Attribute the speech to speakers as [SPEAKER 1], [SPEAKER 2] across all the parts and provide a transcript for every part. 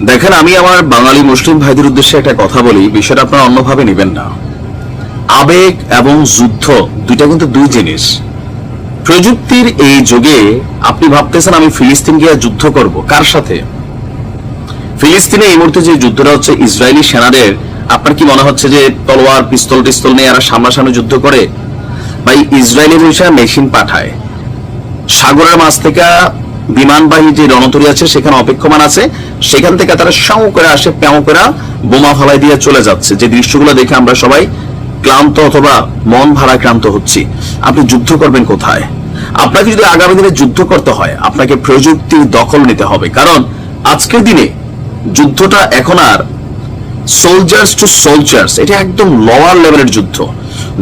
[SPEAKER 1] দেখেন, আমি আমার বাঙালি মুসলিম ভাইদের উদ্দেশ্যে একটা কথা বলি, বিষয়টা আপনারা অন্যভাবে নেবেন না। আবেগ এবং যুদ্ধ দুইটা কিন্তু দুই জিনিস। প্রযুক্তির এই যুগে আপনি ভাবতেছেন, আমি ফিলিস্তিন গিয়ে যুদ্ধ করব, কার সাথে? ফিলিস্তিনে এই মুহূর্তে যে যুদ্ধটা হচ্ছে, ইসরায়েলি সেনাদের, আপনার কি মনে হচ্ছে যে তলোয়ার, পিস্তল টিস্তল নিয়ে এরা সামনাসামনি যুদ্ধ করে? ভাই ইসরায়েলি মেশিন পাঠায়। সাগরের মাছ থেকে বিমানবাহী যে রণতরী আছে, সেখানে অপেক্ষমান আছে। সেখান থেকে তারা সাউ করে আসে, প্যাও করে বোমা ফালাই দিয়ে চলে যাচ্ছে। যে দৃশ্যগুলো দেখে আমরা সবাই ক্লান্ত অথবা মন ভারাক্রান্ত হচ্ছি। আপনি যুদ্ধ করবেন কোথায়? আপনাকে যদি আগামী দিনে যুদ্ধ করতে হয়, আপনাকে প্রযুক্তির দখল নিতে হবে। কারণ আজকের দিনে যুদ্ধটা এখন আর সোলজার্স টু সোলজার্স এটা একদম লোয়ার লেভেলের যুদ্ধ।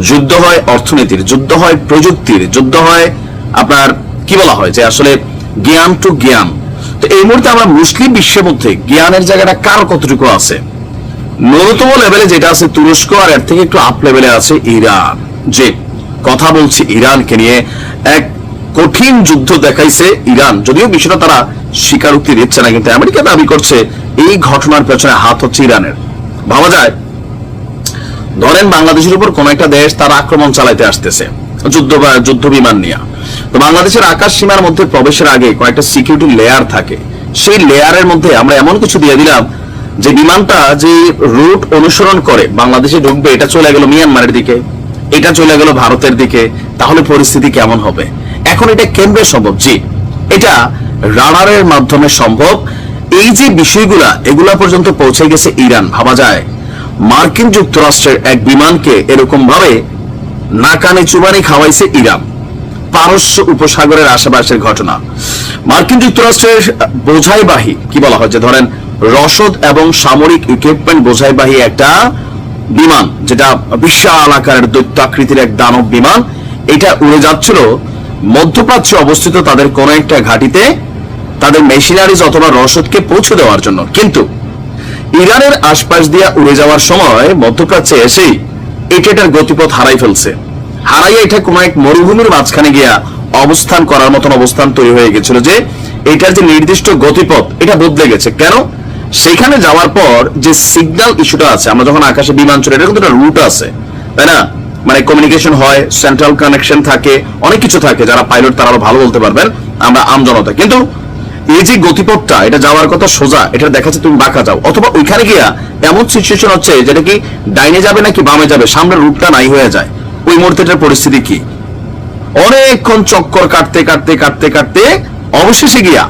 [SPEAKER 1] যুদ্ধ হয় অর্থনীতির, যুদ্ধ হয় প্রযুক্তির, যুদ্ধ হয় আপনার, কি বলা হয় যে আসলে জ্ঞান টু জ্ঞান। তো এই মুহূর্তে আমরা মুসলিম বিশ্বের মধ্যে জ্ঞানের জায়গাটা কার কতটুকু আছে? ন্যূনতম লেভেলে যেটা আছে তুরস্ক আর এর থেকে একটু আপ লেভেলে আছে ইরান। যে কথা বলছি ইরানকে নিয়ে, এক কঠিন যুদ্ধ দেখাইছে ইরান। যদিও বিষয়টা তারা স্বীকারোক্তি দিচ্ছে না, কিন্তু আমেরিকা দাবি করছে এই ঘটনার পেছনে হাত হচ্ছে ইরানের। ভাবা যায়, ধরেন বাংলাদেশের উপর কোন একটা দেশ তার আক্রমণ চালাইতে আসতেছে। যুদ্ধ বা যুদ্ধ বিমান নিয়ে। তো বাংলাদেশের আকাশ সীমার মধ্যে প্রবেশের আগে কয়েকটা সিকিউরিটি লেয়ার থাকে। সেই লেয়ারের মধ্যে আমরা এমন কিছু দিয়ে দিলাম যে বিমানটা যে রুট অনুসরণ করে বাংলাদেশে ঢুকবে, এটা চলে গেল মিয়ানমারের দিকে, এটা চলে গেল ভারতের দিকে, তাহলে পরিস্থিতি কেমন হবে? এখন এটা কেন্দ্রে সম্ভব? জি, এটা রাডারের মাধ্যমে সম্ভব। এই যে বিষয়গুলা, এগুলা পর্যন্ত পৌঁছে গেছে ইরান। ভাবা যায়, মার্কিন যুক্তরাষ্ট্রের এক বিমানকে এরকম ভাবে নাকানে চুবানি খাওয়াইছে ইরান। পারস্য উপসাগরের আশেপাশের ঘটনা। মার্কিন যুক্তরাষ্ট্রের বোঝাইবাহী, কি বলা হয় যে ধরেন, রসদ এবং সামরিক ইকুইপমেন্ট বোঝাইবাহী একটা বিমান, যেটা বিশাল আকারের দৈত্যাকৃতির এক দানব বিমান, এটা উড়ে যাচ্ছিল। মধ্যপ্রাচ্যে অবস্থিত তাদের কোন একটা ঘাটিতে তাদের মেশিনারিজ অথবা রসদকে পৌঁছে দেওয়ার জন্য। কিন্তু ইরানের আশপাশ দিয়ে উড়ে যাওয়ার সময় মধ্যপ্রাচ্যে এসেই এটা এটার গতিপথ হারাই ফেলছে। হারাইয়া এটা কোন এক মরুভূমির মাঝখানে গিয়া অবস্থান করার মতন অবস্থান তৈরি হয়ে গেছিল যে, এটার যে নির্দিষ্ট গতিপথ, এটা বদলে গেছে। কেন? সেখানে যাওয়ার পর যে সিগন্যাল ইস্যুটা আছে, আমরা যখন আকাশে বিমান চলে এটা কিন্তু একটা রুট আছে। তাই না? মানে কমিউনিকেশন হয় সেন্ট্রাল কানেকশন থাকে, অনেক কিছু থাকে, যারা পাইলট তারা আরও ভালো বলতে পারবেন, আমরা আমজনতা। কিন্তু এই যে গতিপথটা, এটা যাওয়ার কথা সোজা, এটা দেখা যাচ্ছে তুমি বাঁকা যাও। অথবা ওইখানে গিয়া এমন সিচুয়েশন হচ্ছে যেটা কি ডাইনে যাবে নাকি বামে যাবে, সামনের রুটটা নাই হয়ে যায়। ওই মুহূর্তেটার পরিস্থিতি কি? অনেকক্ষণ চক্কর কাটতে কাটতে কাটতে কাটতে অবশেষে গিয়া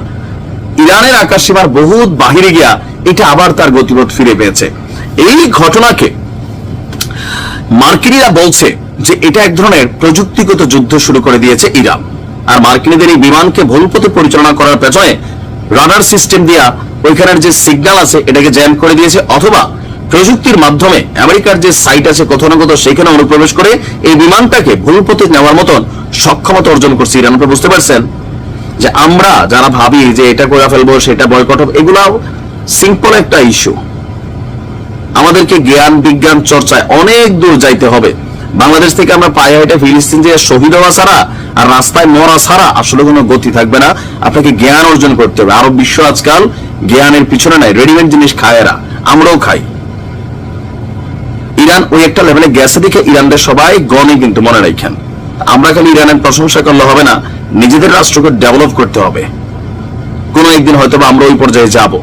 [SPEAKER 1] ইরানের আকাশ সীমার বহুত বাহিরে গিয়া এটা আবার তার গতিপথ ফিরে পেয়েছে। এই ঘটনাকে মার্কিনীরা বলছে যে এটা এক ধরনের প্রযুক্তিগত যুদ্ধ শুরু করে দিয়েছে ইরান। আর মার্কিনীদের এই বিমানকে ভুল পথে পরিচালনা করার পেছনে রাডার সিস্টেম দিয়া ওইখানের যে সিগন্যাল আছে, এটাকে জ্যাম করে দিয়েছে, অথবা প্রযুক্তির মাধ্যমে আমেরিকার যে সাইট আছে কোথাও না কোথাও, সেখানে অনুপ্রবেশ করে এই বিমানটাকে ভুল পথে নেওয়ার মতন সক্ষমতা অর্জন করছে ইরান। আপনি বুঝতে পারছেন যে আমরা যারা ভাবি যে এটা করে ফেলব, সেটা বয়কট হবে এগুলা সিম্পল একটা ইস্যু আমাদেরকে জ্ঞান, বিজ্ঞান চর্চায় অনেক দূর যাইতে হবে। বাংলাদেশ থেকে আমরা পায়ে হেঁটে ফিলিস্তিন যে শহীদ হওয়া ছাড়া আর রাস্তায় মরা ছাড়া আসলে কোনো গতি থাকবে না। আপনাকে জ্ঞান অর্জন করতে হবে। আরও বিশ্ব আজকাল জ্ঞানের পিছনে নাই। রেডিমেড জিনিস খায় এরা। আমরাও খাই। ইরান ওই একটা লেভেলে গেছে দেখে ইরানদের সবাই গণই কিন্তু মনে রাখেন। আমরা খালি ইরানের প্রশংসা করলে হবে না, নিজেদের রাষ্ট্রকে ডেভেলপ করতে হবে। কোনো একদিন হয়তো আমরা ওই পর্যায়ে যাব।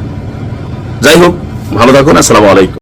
[SPEAKER 1] যাই হোক, ভালো থাকুন। আসসালামু আলাইকুম।